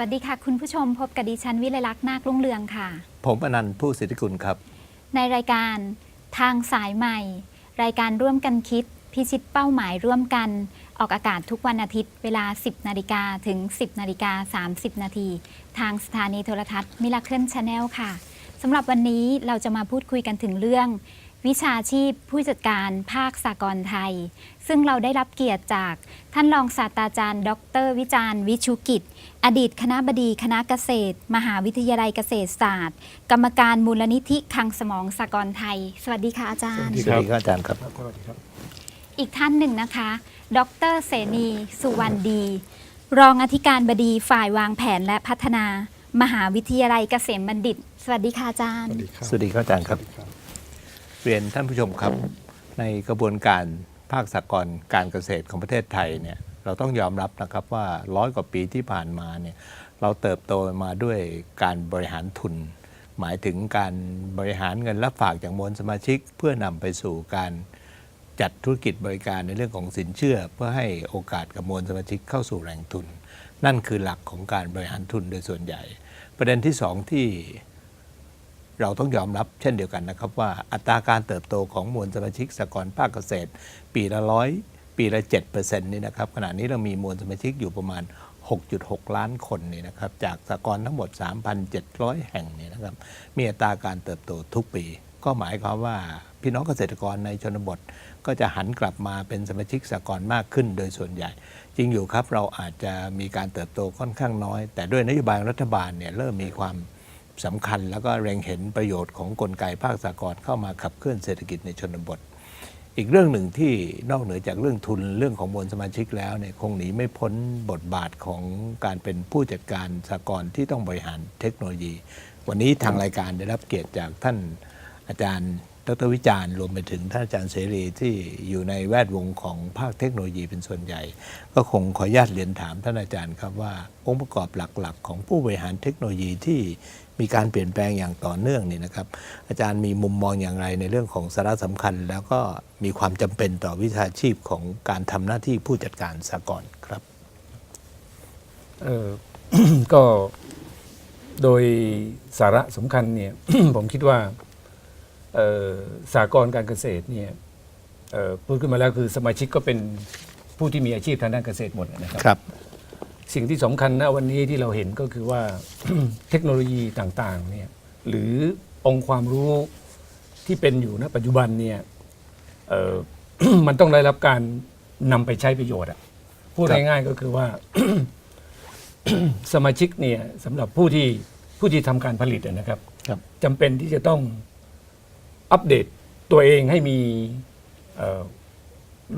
วัสดีค่ะ คุณผู้ชมพบกับดิฉันวิไลลักษณ์นาครุ่งเรืองค่ะ ผมอนันต์ผู้สิทธิกุลครับ ในรายการทางสายใหม่ รายการร่วมกันคิด พิชิตเป้าหมายร่วมกัน ออกอากาศทุกวันอาทิตย์ เวลา 10 นาฬิกาถึง 10 นาฬิกา 30 นาที ทางสถานีโทรทัศน์มิล a เคิลชาแนลค่ะสำหรับวันนี้เราจะมาพูดคุยกันถึงเรื่อง วิชาชีพผู้จัดการภาคสากลไทย ซึ่งเราได้รับเกียรติจากท่านรองศาสตราจารย์ ดร วิจารณ์วิชุกิจ อดีตคณะบดีคณะเกษตร มหาวิทยาลัยเกษตรศาสตร์ กรรมการมูลนิธิคังสมองสากลไทย สวัสดีค่ะอาจารย์ สวัสดีครับอาจารย์ครับสวัสดีครับ อีกท่านหนึ่งนะคะ ดรเสนีสุวรรณดี รองอธิการบดีฝ่ายวางแผนและพัฒนา มหาวิทยาลัยเกษมบัณฑิต สวัสดีค่ะอาจารสย์วัสดีครับสวัสดีครับอาจารย์ครับสวัสดีครับ เรียนท่านผู้ชมครับ ในกระบวนการภาคสากลการเกษตรของประเทศไทยเนี่ยเราต้องยอมรับนะครับว่าร้อยกว่าปีที่ผ่านมาเนี่ยเราเติบโตมาด้วยการบริหารทุน หมายถึงการบริหารเงินรับฝากจากมวลสมาชิก เพื่อนำไปสู่การจัดธุรกิจบริการในเรื่องของสินเชื่อ เพื่อให้โอกาสกับมวลสมาชิกเข้าสู่แหล่งทุน นั่นคือหลักของการบริหารทุนโดยส่วนใหญ่ ประเด็นที่สองที่ เราต้องยอมรับเช่นเดียวกันนะครับว่าอัตราการเติบโตของมวลสมาชิกสหกรณ์ภาคเกษตร ปีละร้อยปีละ7%นี่นะครับขณะนี้เรามีมวลสมาชิกอยู่ประมาณ 6.6 ล้านคนนี่นะครับจากสหกรณ์ทั้งหมด 3,700 แห่งนี่นะครับมีอัตราการเติบโตทุกปี ก็หมายความว่าพี่น้องเกษตรกรในชนบทก็จะหันกลับมาเป็นสมาชิกสหกรณ์มากขึ้นโดยส่วนใหญ่ จริงอยู่ครับเราอาจจะมีการเติบโตค่อนข้างน้อย แต่ด้วยนโยบายรัฐบาลเนี่ยเริ่มมีความ สำคัญ แล้วก็เร็งเห็นประโยชน์ของกลไกภาคสากลเข้ามาขับเคลื่อนเศรษฐกิจในชนบท อีกเรื่องหนึ่งที่นอกเหนือจากเรื่องทุนเรื่องของมวลสมาชิกแล้วเนี่ยคงหนีไม่พ้นบทบาทของการเป็นผู้จัดการสากลที่ต้องบริหารเทคโนโลยี วันนี้ทางรายการได้รับเกียรติจากท่านอาจารย์ดรวิจารณ์รวมไปถึงท่านอาจารย์เสรีที่อยู่ในแวดวงของภาคเทคโนโลยีเป็นส่วนใหญ่ ก็คงขออนุญาตเรียนถามท่านอาจารย์ครับว่า องค์ประกอบหลักๆ ของผู้บริหารเทคโนโลยีที่ มีการเปลี่ยนแปลงอย่างต่อเนื่องนี่นะครับ อาจารย์มีมุมมองอย่างไรในเรื่องของสาระสำคัญ แล้วก็มีความจำเป็นต่อวิชาชีพของการทำหน้าที่ผู้จัดการสากลครับเอ่อก็โดยสาระสำคัญเนี่ยผมคิดว่าเอ่อสากลการเกษตรเนี่ยเอ่อพูดขึ้นมาแล้วคือสมาชิกก็เป็นผู้ที่มีอาชีพทางด้านเกษตรหมดนะครับครับ สิ่งที่สำคัญนะวันนี้ที่เราเห็นก็คือว่า เทคโนโลยีต่างๆเนี่ยหรือองค์ความรู้ที่เป็นอยู่ณปัจจุบันเนี่ยเอ่อ มันต้องได้รับการนำไปใช้ประโยชน์อะพูดครับ ง่ายๆก็คือว่า สมาชิกเนี่ยสำหรับผู้ที่ผู้ที่ทำการผลิตอะนะครับ ครับ จำเป็นที่จะต้องอัปเดตตัวเองให้มีเอ่อ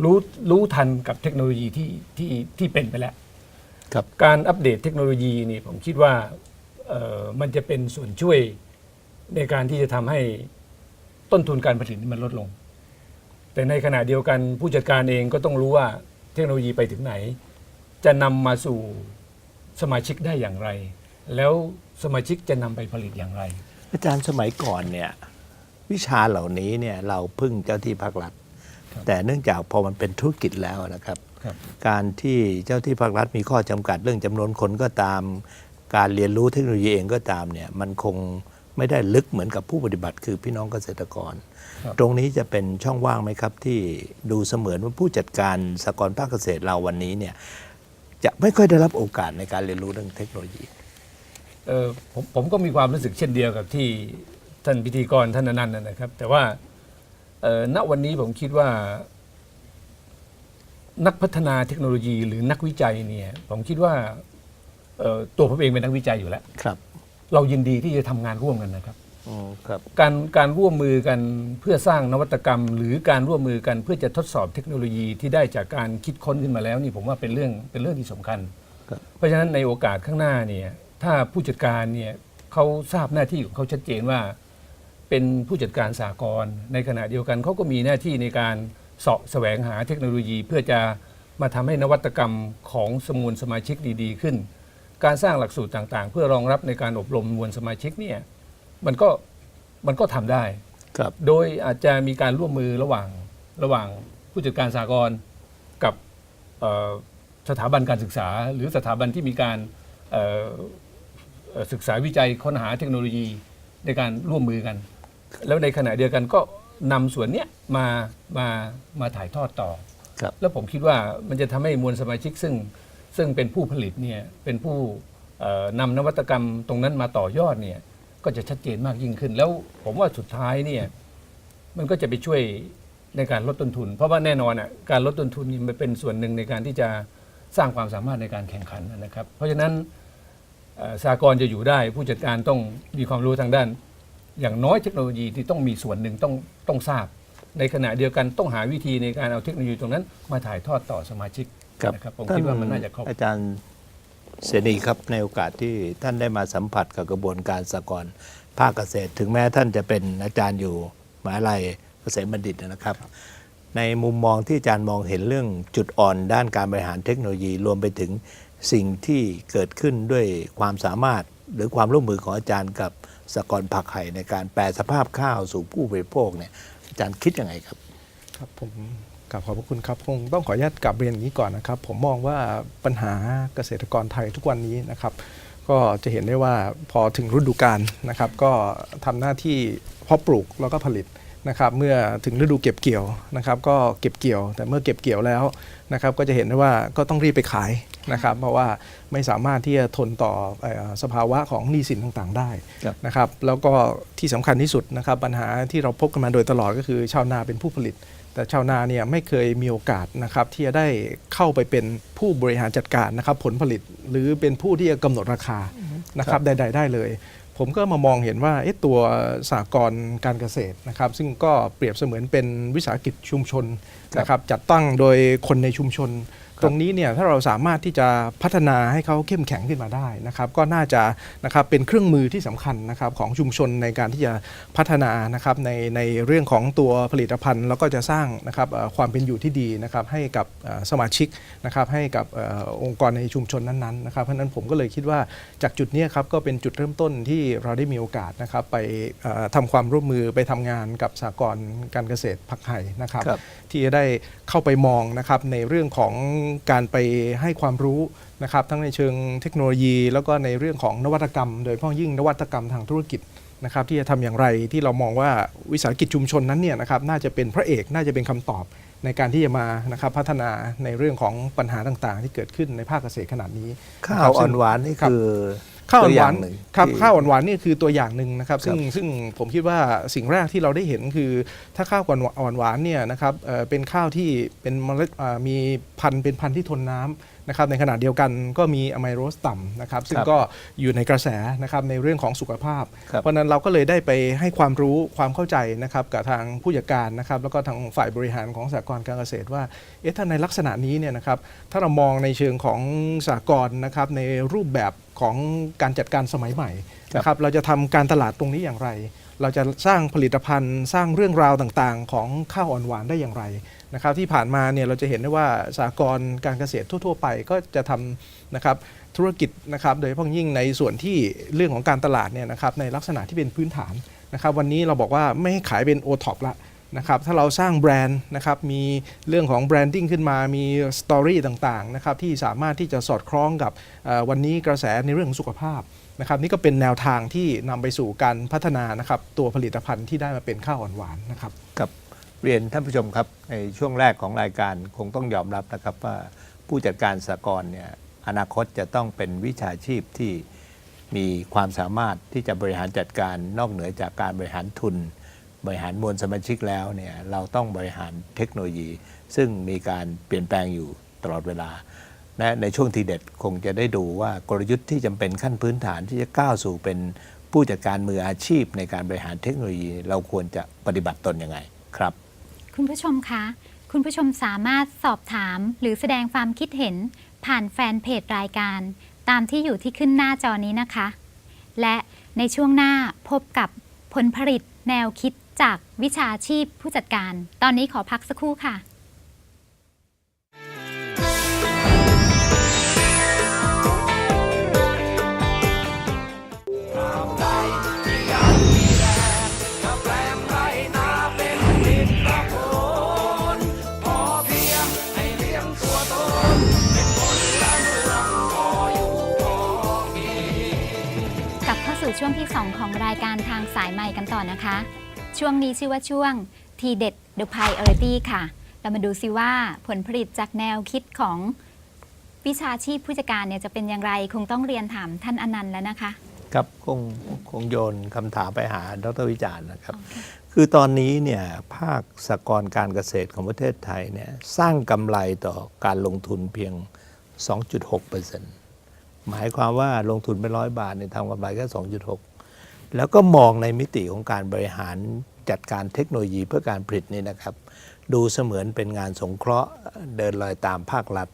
รู้รู้ทันกับเทคโนโลยีที่ที่ที่เป็นไปแล้ว ครับการอัปเดตเทคโนโลยีนี่ผมคิดว่าเอ่อมันจะเป็นส่วนช่วยในการที่จะทำให้ต้นทุนการผลิตนี่มันลดลง แต่ในขณะเดียวกันผู้จัดการเองก็ต้องรู้ว่าเทคโนโลยีไปถึงไหน จะนำมาสู่สมาชิกได้อย่างไร แล้วสมาชิกจะนำไปผลิตอย่างไร อาจารย์สมัยก่อนเนี่ยวิชาเหล่านี้เนี่ยเราพึ่งเจ้าที่ภาครัฐครับแต่เนื่องจากพอมันเป็นธุรกิจแล้วนะครับครับ การที่เจ้าที่ภาครัฐมีข้อจำกัดเรื่องจำนวนคนก็ตาม การเรียนรู้เทคโนโลยีเองก็ตามเนี่ยมันคงไม่ได้ลึกเหมือนกับผู้ปฏิบัติ คือพี่น้องเกษตรกรครับตรงนี้จะเป็นช่องว่างไหมครับ ที่ดูเสมือนว่าผู้จัดการสหกรณ์ภาคเกษตรเราวันนี้เนี่ยจะไม่ค่อยได้รับโอกาสในการเรียนรู้เรื่องเทคโนโลยีเออผมผมก็มีความรู้สึกเช่นเดียวกับที่ท่านพิธีกรท่านอนันต์นะครับ แต่ว่าเอ่อณวันนี้ผมคิดว่า นักพัฒนาเทคโนโลยีหรือนักวิจัยเนี่ยผมคิดว่าเอ่อตัวผมเองเป็นนักวิจัยอยู่แล้ว ครับเรายินดีที่จะทำงานร่วมกันนะครับ อ๋อครับ การการร่วมมือกันเพื่อสร้างนวัตกรรม หรือการร่วมมือกันเพื่อจะทดสอบเทคโนโลยีที่ได้จากการคิดค้นขึ้นมาแล้วนี่ผมว่าเป็นเรื่องเป็นเรื่องที่สำคัญ ครับ เพราะฉะนั้นในโอกาสข้างหน้าเนี่ยถ้าผู้จัดการเนี่ยเขาทราบหน้าที่ของเขาชัดเจนว่า เป็นผู้จัดการสากลในขณะเดียวกันเขาก็มีหน้าที่ในการ เสาะแสวงหาเทคโนโลยีเพื่อจะมาทำให้นวัตกรรมของสมูลสมาชิกดี ๆ ขึ้น การสร้างหลักสูตรต่างๆ เพื่อรองรับในการอบรมมวลสมาชิกเนี่ยมันก็มันก็ทำได้ ครับ โดยอาจจะมีการร่วมมือระหว่างระหว่างผู้จัดการสากลกับเอ่อสถาบันการศึกษา หรือสถาบันที่มีการเอ่อเอ่อศึกษาวิจัยค้นหาเทคโนโลยีในการร่วมมือกัน แล้วในขณะเดียวกันก็นำส่วนเนี้ยมามามาถ่ายทอดต่อ ครับ แล้วผมคิดว่ามันจะทำให้มวลสมาชิกซึ่งซึ่งเป็นผู้ผลิตเนี่ยเป็นผู้เอ่อนำนวัตกรรมตรงนั้นมาต่อยอดเนี่ยก็จะชัดเจนมากยิ่งขึ้น แล้วผมว่าสุดท้ายเนี่ยมันก็จะไปช่วยในการลดต้นทุน เพราะว่าแน่นอนอะการลดต้นทุนนี่มันเป็นส่วนหนึ่งในการที่จะสร้างความสามารถในการแข่งขันนะครับ เพราะฉะนั้น เอ่อสากลจะอยู่ได้ผู้จัดการต้องมีความรู้ทางด้าน อย่างน้อยเทคโนโลยีที่ต้องมีส่วนหนึ่งต้องต้องทราบ ในขณะเดียวกันต้องหาวิธีในการเอาเทคโนโลยีตรงนั้น มาถ่ายทอดต่อสมาชิกครับนะครับผมคิดว่ามันน่าจะครบอาจารย์เสนีครับในโอกาสที่ท่านได้มาสัมผัสกับกระบวนการสหกรณ์ภาคเกษตร ถึงแม้ท่านจะเป็นอาจารย์อยู่มหาลัยเกษมบัณฑิตนะครับ ในมุมมองที่อาจารย์มองเห็นเรื่องจุดอ่อนด้านการบริหารเทคโนโลยีรวมไปถึงสิ่งที่เกิดขึ้นด้วยความสามารถหรือความร่วมมือของอาจารย์กับ สกรณ์ผักไห่ในการแปลสภาพข้าวสู่ผู้บริโภคเนี่ยอาจารย์คิดยังไงครับ ครับผมกลับขอบพระคุณครับคงต้องขออนุญาตกลับเรียนอย่างนี้ก่อนนะครับ ผมมองว่าปัญหาเกษตรกรไทยทุกวันนี้นะครับ ก็จะเห็นได้ว่าพอถึงฤดูกาลนะครับ ก็ทำหน้าที่เพาะปลูกแล้วก็ผลิต นะครับเมื่อถึงฤดูเก็บเกี่ยวนะครับก็เก็บเกี่ยว แต่เมื่อเก็บเกี่ยวแล้วนะครับก็จะเห็นได้ว่าก็ต้องรีบไปขายนะครับเพราะว่าไม่สามารถที่จะทนต่อเอ่อสภาวะของหนี้สินต่างๆได้ครับนะครับแล้วก็ที่สำคัญที่สุดนะครับปัญหาที่เราพบกันมาโดยตลอดก็คือชาวนาเป็นผู้ผลิต แต่ชาวนาเนี่ยไม่เคยมีโอกาสนะครับที่จะได้เข้าไปเป็นผู้บริหารจัดการนะครับผลผลิตหรือเป็นผู้ที่จะกำหนดราคานะครับใด ๆ ได้เลย ผมก็มามองเห็นว่าตัวสากลการเกษตรนะครับ ซึ่งก็เปรียบเสมือนเป็นวิสาหกิจชุมชนนะครับจัดตั้งโดยคนในชุมชน ตรงนี้เนี่ยถ้าเราสามารถที่จะพัฒนาให้เขาเข้มแข็งขึ้นมาได้นะครับ ก็น่าจะนะครับเป็นเครื่องมือที่สำคัญนะครับของชุมชนในการที่จะพัฒนานะครับในในเรื่องของตัวผลิตภัณฑ์ แล้วก็จะสร้างนะครับเอ่อความเป็นอยู่ที่ดีนะครับให้กับเอ่อสมาชิกนะครับให้กับเออองค์กรในชุมชนนั้นๆนะครับเพราะฉะนั้นผมก็เลยคิดว่าจากจุดเนี้ยครับก็เป็นจุดเริ่มต้นที่เราได้มีโอกาสนะครับไปเอ่อทำความร่วมมือไปทำงานกับสากลการเกษตรผักไห่นะครับครับที่จะได้เข้าไปมองนะครับในเรื่องของการไปให้ความรู้นะครับทั้งในเชิงเทคโนโลยี แล้วก็ในเรื่องของนวัตกรรม โดยเฉพาะยิ่งนวัตกรรมทางธุรกิจนะครับที่จะทำอย่างไรที่เรามองว่าวิสาหกิจชุมชนนั้นเนี่ยนะครับน่าจะเป็นพระเอกน่าจะเป็นคำตอบในการที่จะมานะครับพัฒนาในเรื่องของปัญหาต่างๆ ที่เกิดขึ้นในภาคเกษตรขนาดนี้ ข้าะครัวบอ่ซึ่องนหวานนี่ครับคือ ข้าวอ่ตัอนวหอย่วางนหนึ่งครับที่ข้าวอ่อนหวานนี่คือตัวอย่างหนึ่งนะครับ ซึ่งครับซึ่งผมคิดว่าสิ่งแรกที่เราได้เห็นคือ ถ้าข้าวอ่อนหวานเนี่ยนะครับเอ่อเป็นข้าวที่เป็นเมล็ดอ่ามีพันธุ์เป็นพันธุ์ที่ทนน้ำนะครับในขณะเดียวกันก็มีอะไมโรสต่ำนะครับซึ่งครับก็อยู่ในกระแสนะครับในเรื่องของสุขภาพครับเพราะฉะนั้นเราก็เลยได้ไปให้ความรู้ความเข้าใจนะครับกับทางผู้จัดการนะครับแล้วก็ทางฝ่ายบริหารของสหกรณ์การเกษตรว่าเอ๊ะถ้าในลักษณะนี้เนี่ยนะครับถ้าเรามองในเชิงของสหกรณ์นะครับในรูปแบบ ของการจัดการสมัยใหม่ครับนะครับเราจะทำการตลาดตรงนี้อย่างไร เราจะสร้างผลิตภัณฑ์สร้างเรื่องราวต่างๆ ของข้าวอ่อนหวานได้อย่างไรนะครับที่ผ่านมาเนี่ยเราจะเห็นได้ว่าสหกรณ์การเกษตรทั่ว ๆ ไปก็จะทำนะครับธุรกิจนะครับโดยเฉพาะยิ่งในส่วนที่เรื่องของการตลาดเนี่ยนะครับในลักษณะที่เป็นพื้นฐานนะครับวันนี้เราบอกว่าไม่ให้ขายเป็นโอท็อปละ นะครับถ้าเราสร้างแบรนด์นะครับมีเรื่องของแบรนดิ้งขึ้นมามีสตอรี่ต่างๆนะครับที่สามารถที่จะสอดคล้องกับวันนี้กระแสในเรื่องสุขภาพนะครับนี่ก็เป็นแนวทางที่นำไปสู่การพัฒนานะครับตัวผลิตภัณฑ์ที่ได้มาเป็นข้าวอ่อนหวานนะครับกับเรียนท่านผู้ชมครับในช่วงแรกของรายการคงต้องยอมรับนะครับว่าผู้จัดการสากลเนี่ยอนาคตจะต้องเป็นวิชาชีพที่มีความสามารถที่จะบริหารจัดการนอกเหนือจากการบริหารทุน บริหารมวลสมาชิกแล้วเนี่ยเราต้องบริหารเทคโนโลยี ซึ่งมีการเปลี่ยนแปลงอยู่ตลอดเวลาและในช่วงทีเด็ดคงจะได้ดูว่ากลยุทธ์ที่จำเป็นขั้นพื้นฐานที่จะก้าวสู่เป็นผู้จัดการมืออาชีพในการบริหารเทคโนโลยี เราควรจะปฏิบัติตนยังไงครับ คุณผู้ชมคะ คุณผู้ชมสามารถสอบถามหรือแสดงความคิดเห็น ผ่านแฟนเพจรายการ ตามที่อยู่ที่ขึ้นหน้าจอนี้นะคะ และในช่วงหน้าพบกับผลผลิตแนวคิด จากวิชาชีพผู้จัดการ ตอนนี้ขอพักสักครู่ค่ะพช่วงที่ 2 ของรายการทางสายใหม่กันต่อนะคะ ช่วงนี้ชื่อว่าช่วงทีเด็ด The Priority ค่ะ เรามาดูซิว่าผลผลิตจากแนวคิดของวิชาชีพผู้จัดการเนี่ยจะเป็นอย่างไร คงต้องเรียนถามท่านอนันต์แล้วนะคะ ครับคงคงโยนคำถามไปหาดรวิจารณ์นะครับ คือตอนนี้เนี่ยภาคสหกรณ์การเกษตรของประเทศไทยเนี่ยสร้างกำไรต่อการลงทุนเพียง 2.6%หมายความว่าลงทุนไปร้อยบาทเนี่ยทำกำไรแค่2.6แล้วก็มองในมิติของการบริหาร จัดการเทคโนโลยีเพื่อการผลิตนี่นะครับ ดูเสมือนเป็นงานสงเคราะห์เดินรอยตามภาครัฐ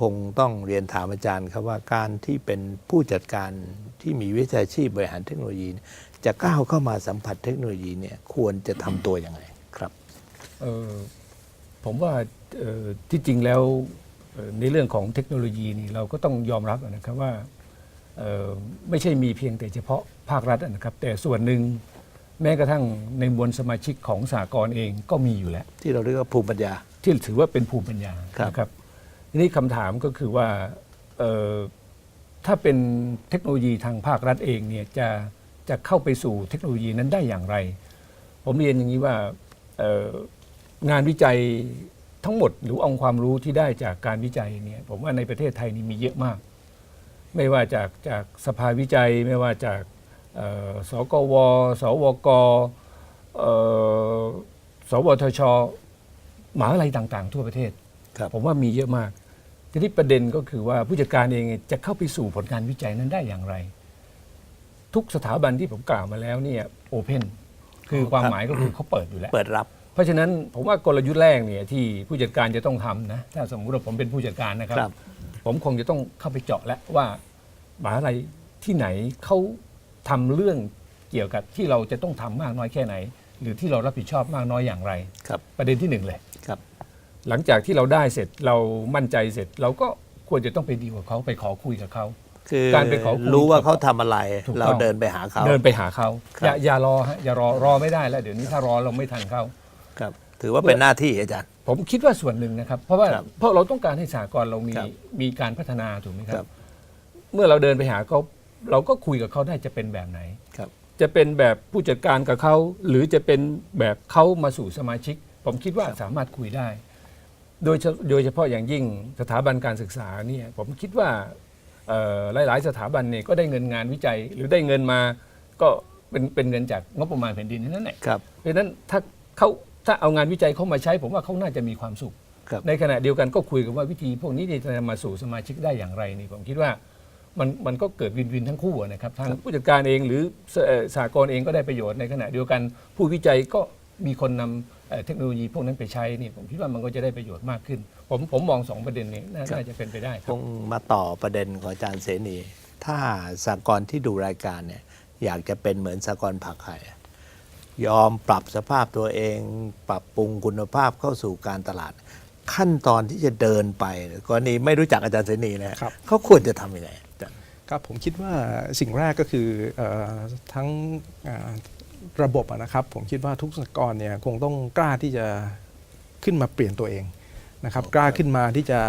คงต้องเรียนถามอาจารย์ครับว่าการที่เป็นผู้จัดการที่มีวิชาชีพบริหารเทคโนโลยี จะก้าวเข้ามาสัมผัสเทคโนโลยีเนี่ยควรจะทำตัวยังไงครับผมว่าที่จริงแล้วในเรื่องของเทคโนโลยีนี่เราก็ต้องยอมรับนะครับว่าไม่ใช่มีเพียงแต่เฉพาะภาครัฐนะครับ แต่ส่วนหนึ่ง แม้กระทั่งในมวลสมาชิกของสากลเองก็มีอยู่แล้ว ที่เราเรียกว่าภูมิปัญญา ที่ถือว่าเป็นภูมิปัญญาครับ นะครับทีนี้คำถามก็คือว่าเอ่อถ้าเป็นเทคโนโลยีทางภาครัฐเองเนี่ยจะจะเข้าไปสู่เทคโนโลยีนั้นได้อย่างไร ผมเรียนอย่างนี้ว่าเอ่องานวิจัยทั้งหมดหรือองค์ความรู้ที่ได้จากการวิจัยเนี่ยผมว่าในประเทศไทยนี่มีเยอะมาก ไม่ว่าจากจากสภาวิจัย ไม่ว่าจากเอ่อ สกว สวกเอ่อสวทชมหาวิทยาลัยต่างๆ ทั่วประเทศครับผมว่ามีเยอะมาก ทีนี้ประเด็นก็คือว่าผู้จัดการเองจะเข้าไปสู่ผลการวิจัยนั้นได้อย่างไร ทุกสถาบันที่ผมกล่าวมาแล้วเนี่ยโอเพนคือความหมายก็คือเขาเปิดอยู่แล้วเปิดรับ เพราะฉะนั้นผมว่ากลยุทธ์แรกเนี่ยที่ผู้จัดการจะต้องทำนะถ้าสมมุติว่าผมเป็นผู้จัดการนะครับครับ ผมคงจะต้องเข้าไปเจาะแล้วว่ามหาลัยที่ไหนเขา ทำเรื่องเกี่ยวกับที่เราจะต้องทำมากน้อยแค่ไหน หรือที่เรารับผิดชอบมากน้อยอย่างไร ครับประเด็นที่หนึ่งเลย ครับ หลังจากที่เราได้เสร็จเรามั่นใจเสร็จ เราก็ควรจะต้องไปดีลกับเขาไปขอคุยกับเขา คือการไปขอคุยรู้ว่าเขาทำอะไร ถูกต้อง เราเดินไปหาเขา เดินไปหาเขาครับ อย่าอย่ารอฮะอย่ารอรอไม่ได้แล้วเดี๋ยวนี้ถ้ารอเราไม่ทันเขา ครับ ถือว่าเป็นหน้าที่อาจารย์ ผมคิดว่าส่วนหนึ่งนะครับ เพราะว่าครับเพราะเราต้องการให้สากลเรามีครับมีการพัฒนาถูกไหมคครัรับ บ เมื่อเราเดินไปหาเขา เราก็คุยกับเขาได้จะเป็นแบบไหน ครับ จะเป็นแบบผู้จัดการกับเขาหรือจะเป็นแบบเขามาสู่สมาชิก ผมคิดว่าสามารถคุยได้ โดยเฉโดยเฉพาะอย่างยิ่งสถาบันการศึกษาเนี่ยผมคิดว่าเอ่อหลาย ๆ สถาบันเนี่ยก็ได้เงินงานวิจัย หรือได้เงินมาก็เป็นเป็นเงินจากงบประมาณแผ่นดินทั้งนั้นแหละ ครับ เพราะฉะนั้นถ้าเขาถ้าเอางานวิจัยเขามาใช้ ผมว่าเขาน่าจะมีความสุข ครับ ในขณะเดียวกันก็คุยกันว่าวิธีพวกนี้จะนำมาสู่สมาชิกได้อย่างไรนี่ผมคิดว่า มันมันก็เกิดวินวินทั้งคู่อะนะครับทางผู้จัดการเองหรือสเอ่อสากลเองก็ได้ประโยชน์ในขณะเดียวกัน ผู้วิจัยก็มีคนนำเอ่อเทคโนโลยีพวกนั้นไปใช้นี่ผมคิดว่ามันก็จะได้ประโยชน์มากขึ้น ผมผมมองสองประเด็นนี้น่าน่าจะเป็นไปได้คครับงมาต่อประเด็นของอาจารย์เสนี ถ้าสากลที่ดูรายการเนี่ยอยากจะเป็นเหมือนสากลผักไห่ยอมปรับสภาพตัวเอง ปรับปรุงคุณภาพเข้าสู่การตลาด ขั้นตอนที่จะเดินไปกรณีไม่รู้จักอาจารย์เสนีนะฮะครับครับเขาควรจะทำยังไงอาจารย์ ครับผมคิดว่าสิ่งแรกก็คือเออทั้งอ่าระบบอะนะครับ ผมคิดว่าทุกสหกรณ์เนี่ยคงต้องกล้าที่จะขึ้นมาเปลี่ยนตัวเองนะครับ กล้าขึ้นมาที่จะ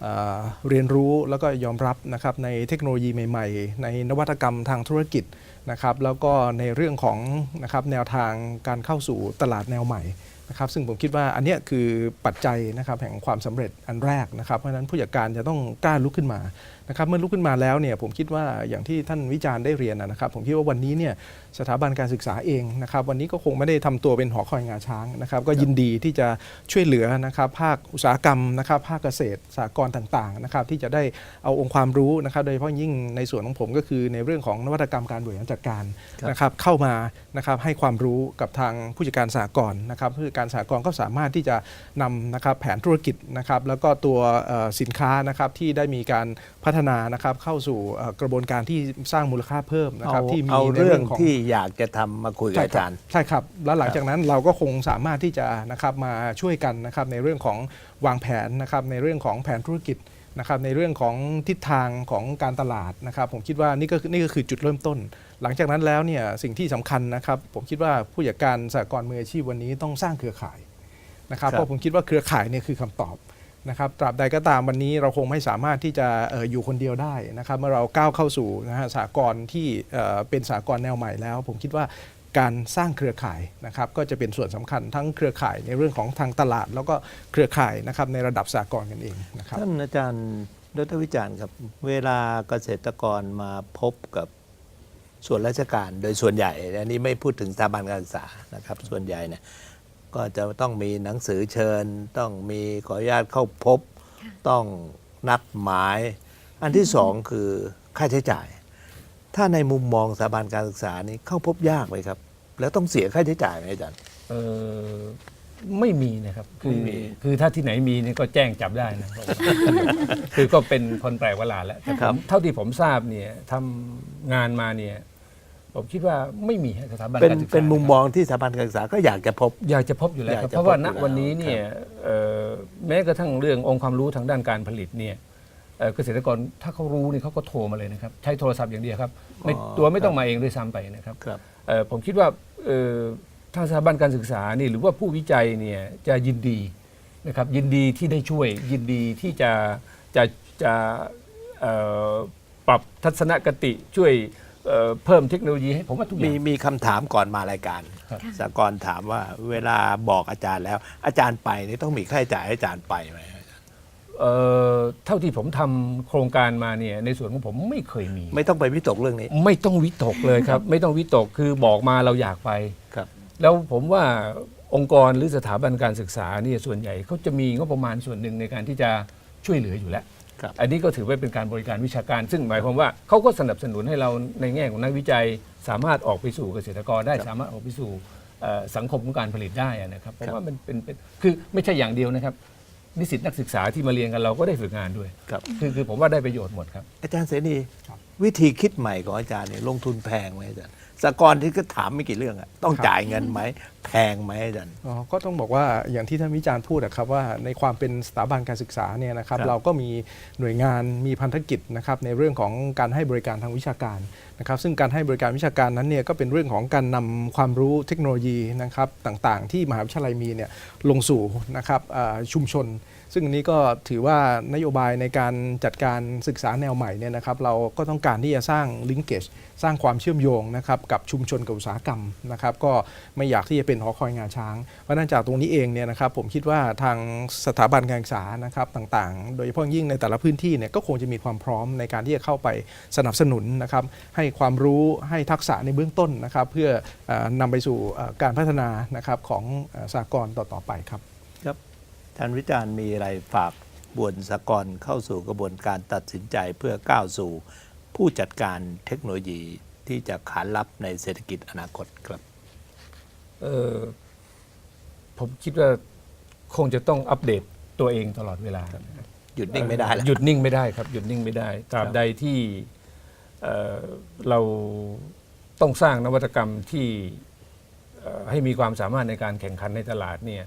เอ่อเรียนรู้แล้วก็ยอมรับนะครับในเทคโนโลยีใหม่ ๆ ในนวัตกรรมทางธุรกิจนะครับ แล้วก็ในเรื่องของนะครับแนวทางการเข้าสู่ตลาดแนวใหม่นะครับซึ่งผมคิดว่าอันนี้คือปัจจัยนะครับแห่งความสำเร็จอันแรกนะครับเพราะฉะนั้นผู้จัดการจะต้องกล้าลุกขึ้นมานะครับเมื่อลุกขึ้นมาแล้วเนี่ยผมคิดว่าอย่างที่ท่านวิจารณ์ได้เรียนนะครับ ผมคิดว่าวันนี้เนี่ยสถาบันการศึกษาเองนะครับ วันนี้ก็คงไม่ได้ทำตัวเป็นหอคอยงาช้างนะครับ ก็ยินดีที่จะช่วยเหลือนะครับภาคอุตสาหกรรมนะครับภาคเกษตรสหกรต่างๆนะครับที่จะได้เอาองค์ความรู้นะครับ โดยเฉพาะยิ่งในส่วนของผมก็คือในเรื่องของนวัตกรรมการบริหารจัดการนะครับเข้ามานะครับให้ความรู้กับทางผู้จัดการสหกรนะครับผู้จัดการสหกรณ์ก็สามารถที่จะนำนะครับแผนธุรกิจนะครับแล้วก็ตัวเอ่อสินค้านะครับที่ได้มีการพัฒนานะครับเข้าสู่เอ่อกระบวนการที่สร้างมูลค่าเพิ่มนะครับเอาที่มีเอาในเรื่เรื่อองงของที่อยากจะทำมาคุยกับใช่อาครัจาบรย์ใช่ครับแล้วหลังครับจากนั้นเราก็คงสามารถที่จะนะครับมาช่วยกันนะครับในเรื่องของวางแผนนะครับในเรื่องของแผนธุรกิจ นะครับในเรื่องของทิศทางของการตลาดนะครับผมคิดว่านี่ก็คือนี่ก็คือจุดเริ่มต้น หลังจากนั้นแล้วเนี่ยสิ่งที่สำคัญนะครับผมคิดว่าผู้จัดการสหกรณ์มืออาชีพวันนี้ต้องสร้างเครือข่ายนะครับเพราะผมคิดว่าเครือข่ายเนี่ยคือคำตอบนะครับตราบใดก็ตามวันนี้เราคงไม่สามารถที่จะอออยู่คนเดียวได้นะครับเมื่อเราก้าวเข้าสู่นะฮะสากลที่เเป็นสากลแนวใหม่แล้ว ผมคิดว่า การสร้างเครือข่ายนะครับก็จะเป็นส่วนสำคัญทั้งเครือข่ายในเรื่องของทางตลาด แล้วก็เครือข่ายนะครับในระดับสากลกันเองนะครับท่านอาจารย์ดรวิจารณ์ครับเวลาเกษตรกรมาพบกับส่วนราชการโดยส่วนใหญ่อันนี้ไม่พูดถึงสถาบันการศึกษานะครับส่วนใหญ่เนี่ยก็จะต้องมีหนังสือเชิญ ต้องมีขออนุญาตเข้าพบ ต้องนัดหมาย อันที่สองคือค่าใช้จ่าย ถ้าในมุมมองสถาบันการศึกษานี้เข้าพบยากไหมครับ แล้วต้องเสียค่าใช้จ่ายไหมอาจารย์ เออไม่มีนะครับคือไม่มี คือถ้าที่ไหนมีเนี่ยก็แจ้งจับได้นะ คือก็เป็นคนแปลกประหลาดแล้วแต่ผมเท่าที่ผมทราบเนี่ยทำงานมาเนี่ย ผมคิดว่าไม่มีสถาบันเป็นการศึกษาเป็นมุมมองที่สถาบันการศึกษาก็อยากจะพบ อยากจะพบอยู่แล้วอยากครับจะเพราะว่าพบอยู่ณแล้ว วันนี้เนี่ยเอ่อแม้กระทั่งเรื่ององค์ความรู้ทางด้านการผลิตเนี่ยเอ่อเกษตรกรถ้าเขารู้นี่เขาก็โทรมาเลยนะครับ ใช้โทรศัพท์อย่างเดียวครับไม่อ๋อตัวไม่ครับต้องมาเองด้วยซ้ำไปนะครับ ครับเอ่อ ผมคิดว่าเอ่อทางสถาบันการศึกษานี่หรือว่าผู้วิจัยเนี่ยจะยินดีนะครับยินดีที่ได้ช่วยยินดีที่จะจะจะเอ่อปรับทัศนคติช่วยเอ่อเพิ่มเทคโนโลยีให้ผมว่าทุกอมีย่างมีคำถามก่อนมารายการครับสากรถามว่าเวลาบอกอาจารย์แล้ว อาจารย์ไปนี่ต้องมีค่าใช้จ่ายให้อาจารย์ไปไหม เอ่อเท่าที่ผมทำโครงการมาเนี่ยในส่วนของผมไม่เคยมี ไม่ต้องไปวิตกเรื่องนี้ไม่ต้องวิตกเลยครับ ไม่ต้องวิตกคือบอกมาเราอยากไป ครับ แล้วผมว่าองค์กรหรือสถาบันการศึกษาเนี่ยส่วนใหญ่เขาจะมีงบประมาณส่วนหนึ่งในการที่จะช่วยเหลืออยู่แล้ว ครับ อันนี้ก็ถือว่าเป็นการบริการวิชาการ ซึ่งหมายความว่าเขาก็สนับสนุนให้เราในแง่ของนักวิจัย สามารถออกไปสู่เกษตรกรได้สามารถออกไปสู่เอ่อสังคมของการผลิตได้อะนะครับเพราะว่ามันเป็นเป็นคือไม่ใช่อย่างเดียวนะครับ นิสิตนักศึกษาที่มาเรียนกันเราก็ได้ฝึกงานด้วยครับ คือคือผมว่าได้ประโยชน์หมดครับ อาจารย์เสนีวิธีคิดใหม่ของอาจารย์เนี่ยลงทุนแพงไหมอาจารย์ สากรที่ก็ถามไม่กี่เรื่องอะต้องครับจ่ายเงินไหมแพงไหมอาจารย์ อ๋อก็ต้องบอกว่าอย่างที่ท่านวิจารณ์พูดนะครับว่าในความเป็นสถาบันการศึกษาเนี่ยนะครับครับเราก็มีหน่วยงานมีพันธกิจนะครับในเรื่องของการให้บริการทางวิชาการนะครับซึ่งการให้บริการวิชาการนั้นเนี่ยก็เป็นเรื่องของการนำความรู้เทคโนโลยีนะครับต่างๆ ที่มหาวิทยาลัยมีเนี่ยลงสู่นะครับอ่าชุมชน ซึ่งอันนี้ก็ถือว่านโยบายในการจัดการศึกษาแนวใหม่เนี่ยนะครับเราก็ต้องการที่จะสร้างลิงเกจสร้างความเชื่อมโยงนะครับกับชุมชนกับอุตสาหกรรมนะครับก็ไม่อยากที่จะเป็นหอคอยงาช้าง เพราะนั้นจากตรงนี้เองเนี่ยนะครับผมคิดว่าทางสถาบันการศึกษานะครับต่างๆ โดยเฉพาะยิ่งในแต่ละพื้นที่เนี่ยก็คงจะมีความพร้อมในการที่จะเข้าไปสนับสนุนนะครับให้ความรู้ให้ทักษะในเบื้องต้นนะครับเพื่อออนำไปสู่การพัฒนานะครับของสากลต่อๆไปครับ ท่านวิจารณ์มีอะไรฝากบวนสากรเข้าสู่กระบวนการตัดสินใจเพื่อก้าวสู่ ผู้จัดการเทคโนโลยีที่จะขานรับในเศรษฐกิจอนาคตครับเออผมคิดว่าคงจะต้องอัปเดตตัวเองตลอดเวลา หยุดนิ่งไม่ได้แล้วหยุดนิ่งไม่ได้ครับหยุดนิ่งไม่ได้ตราบใดที่เอ่อเราต้องสร้างนวัตกรรมที่เอ่อให้มีความสามารถในการแข่งขันในตลาดเนี่ย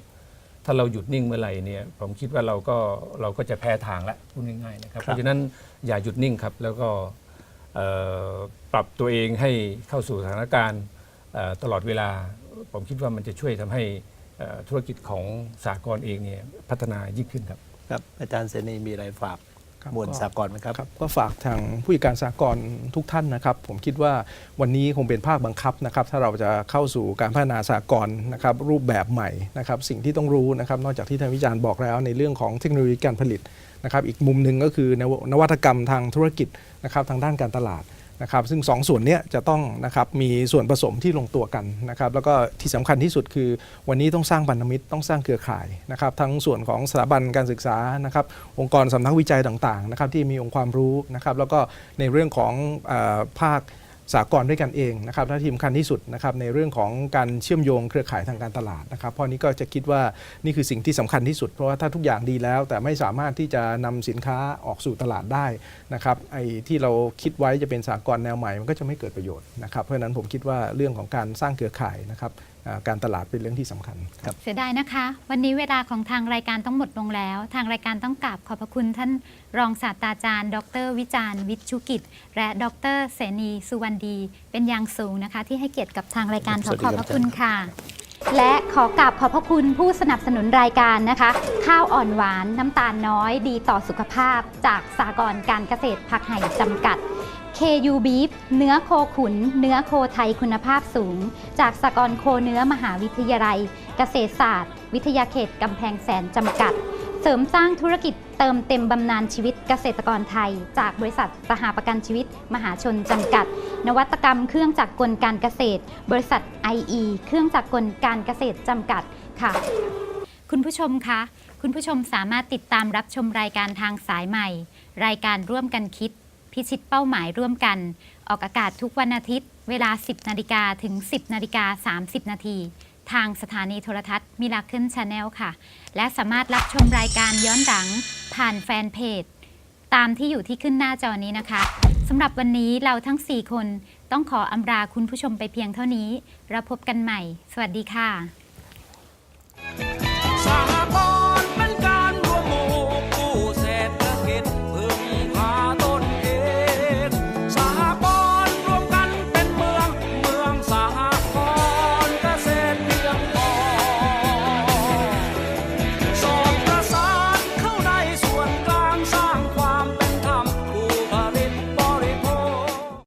ถ้าเราหยุดนิ่งเมื่อไหร่เนี่ยผมคิดว่าเราก็เราก็จะแพ้ทางละพูดง่ายๆนะครับครับเพราะฉะนั้นอย่าหยุดนิ่งครับ แล้วก็เอ่อปรับตัวเองให้เข้าสู่สถานการณ์เอ่อตลอดเวลา ผมคิดว่ามันจะช่วยทำให้เอ่อธุรกิจของสากลเองเนี่ยพัฒนายิ่งขึ้นครับ ครับอาจารย์เสนีมีอะไรฝากครับ มวลก็สากลไหมครับ ครับก็ฝากทางผู้จัดการสากลทุกท่านนะครับ ผมคิดว่าวันนี้คงเป็นภาคบังคับนะครับ ถ้าเราจะเข้าสู่การพัฒนาสากลนะครับ รูปแบบใหม่นะครับ สิ่งที่ต้องรู้นะครับ นอกจากที่ท่านวิจารณ์บอกแล้ว ในเรื่องของเทคโนโลยีการผลิตนะครับ อีกมุมหนึ่งก็คือนวนวัตกรรมทางธุรกิจนะครับทางด้านการตลาด นะครับซึ่งสองส่วนนี้จะต้องนะครับมีส่วนผสมที่ลงตัวกันนะครับแล้วก็ที่สำคัญที่สุดคือ วันนี้ต้องสร้างพันธมิตรต้องสร้างเครือข่ายนะครับทั้งส่วนของสถาบันการศึกษานะครับองค์กรสำนักวิจัยต่างๆนะครับที่มีองค์ความรู้นะครับแล้วก็ในเรื่องของอภาค สากลด้วยกันเองนะครับและที่สำคัญที่สุดนะครับในเรื่องของการเชื่อมโยงเครือข่ายทางการตลาดนะครับ เพราะนี้ก็จะคิดว่านี่คือสิ่งที่สำคัญที่สุด เพราะว่าถ้าทุกอย่างดีแล้ว แต่ไม่สามารถที่จะนำสินค้าออกสู่ตลาดได้นะครับไอ้ที่เราคิดไว้จะเป็นสากลแนวใหม่มันก็จะไม่เกิดประโยชน์นะครับเพราะฉะนั้นผมคิดว่าเรื่องของการสร้างเครือข่ายนะครับ การตลาดเป็นเรื่องที่สำคัญครับเสียดายนะคะ วันนี้เวลาของทางรายการต้องหมดลงแล้ว ทางรายการต้องกราบขอบพระคุณท่านรองศาสตราจารย์ ดร วิจารณ์ วิชุกิจ และดรเสนีสุวรรณดี เป็นอย่างสูงนะคะ ที่ให้เกียรติกับทางรายการขอขอบพระคุณค่ะ และขอกราบขอบพระคุณผู้สนับสนุนรายการนะคะ ข้าวอ่อนหวานน้ำตาลน้อยดีต่อสุขภาพ จากสากรณ์การเกษตรผักไห่จำกัด KU Beef เนื้อโคขุน เนื้อโคไทยคุณภาพสูง จากสกรโคเนื้อมหาวิทยาลัย เกษตรศาสตร์ วิทยาเขตกำแพงแสนจำกัด เสริมสร้างธุรกิจเติมเต็มบำนาญชีวิตเกษตรกรไทย จากบริษัทสหประกันชีวิต มหาชนจำกัด นวัตกรรมเครื่องจักรกลการเกษตร บริษัท IE เครื่องจักรกลการเกษตรจำกัดค่ะ คุณผู้ชมคะคุณผู้ชมสามารถติดตามรับชมรายการทางสายใหม่ รายการร่วมกันคิด พิชิตเป้าหมายร่วมกัน ออกอากาศทุกวันอาทิตย์ เวลา 10 นาฬิกาถึง 10 นาฬิกา 30 นาที ทางสถานีโทรทัศน์มิราเคิลชาแนลค่ะ และสามารถรับชมรายการย้อนหลังผ่านแฟนเพจ ตามที่อยู่ที่ขึ้นหน้าจอนี้นะคะสำหรับวันนี้เราทั้ง 4 คนต้องขออำลาคุณผู้ชมไปเพียงเท่านี้เราพบกันใหม่ สวัสดีค่ะ